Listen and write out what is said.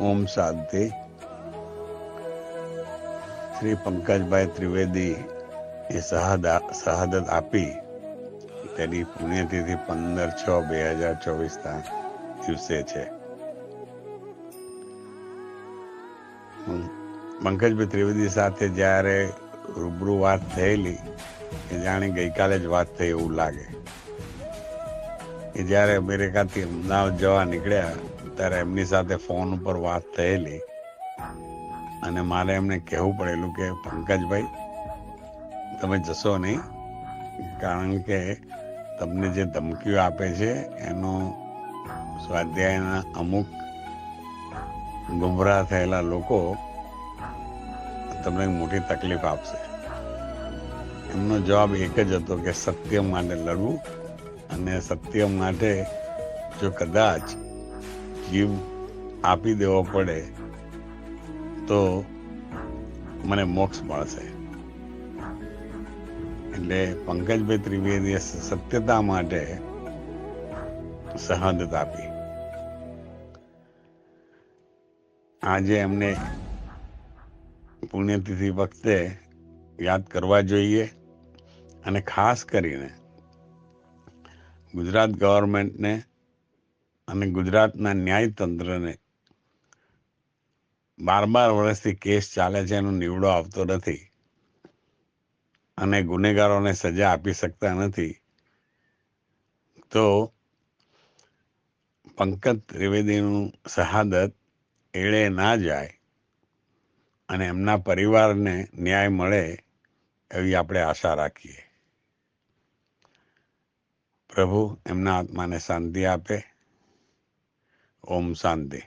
ઓમ શાંતિ. શ્રી પંકજભાઈ ત્રિવેદી એ શહાદા શહાદત આપી. તેની પુણ્યતિથિ પંદર છ બે હજાર ચોવીસના દિવસે છે. પંકજભાઈ ત્રિવેદી સાથે જ્યારે રૂબરૂ વાત થયેલી, એ જાણે ગઈકાલે જ વાત થઈ એવું લાગે. કે જ્યારે અમેરિકાથી અમદાવાદ જવા નીકળ્યા ત્યારે એમની સાથે ફોન ઉપર વાત થયેલી. અને મારે એમને કહેવું પડેલું કે, પંકજભાઈ, તમે જશો નહીં. કારણ કે તમને જે ધમકીઓ આપે છે, એનો સ્વાધ્યાયના અમુક ગુમરાહ થયેલા લોકો તમને મોટી તકલીફ આપશે. એમનો જવાબ એક જ હતો કે, સત્ય માટે લડવું અને સત્ય માટે જો કદાચ જીવ આપી દેવો પડે, તો મને મોક્ષ મળશે. એટલે પંકજભાઈ ત્રિવેદીએ સત્યતા માટે સહદત આપી આજે એમને પુણ્યતિથિ વખતે યાદ કરવા જોઈએ અને ખાસ કરીને ગુજરાત ગવર્મેન્ટને અને ગુજરાતના ન્યાયતંત્રને બાર બાર વર્ષથી કેસ ચાલે છે એનો નિવડો આવતો નથી. અને ગુનેગારોને સજા આપી શકતા નથી. તો પંકજ ત્રિવેદીનું શહાદત એળે ના જાય અને એમના પરિવારને ન્યાય મળે એવી આપણે આશા રાખીએ. પ્રભુ એમના આત્માને શાંતિ આપે. ઓમ શાંતિ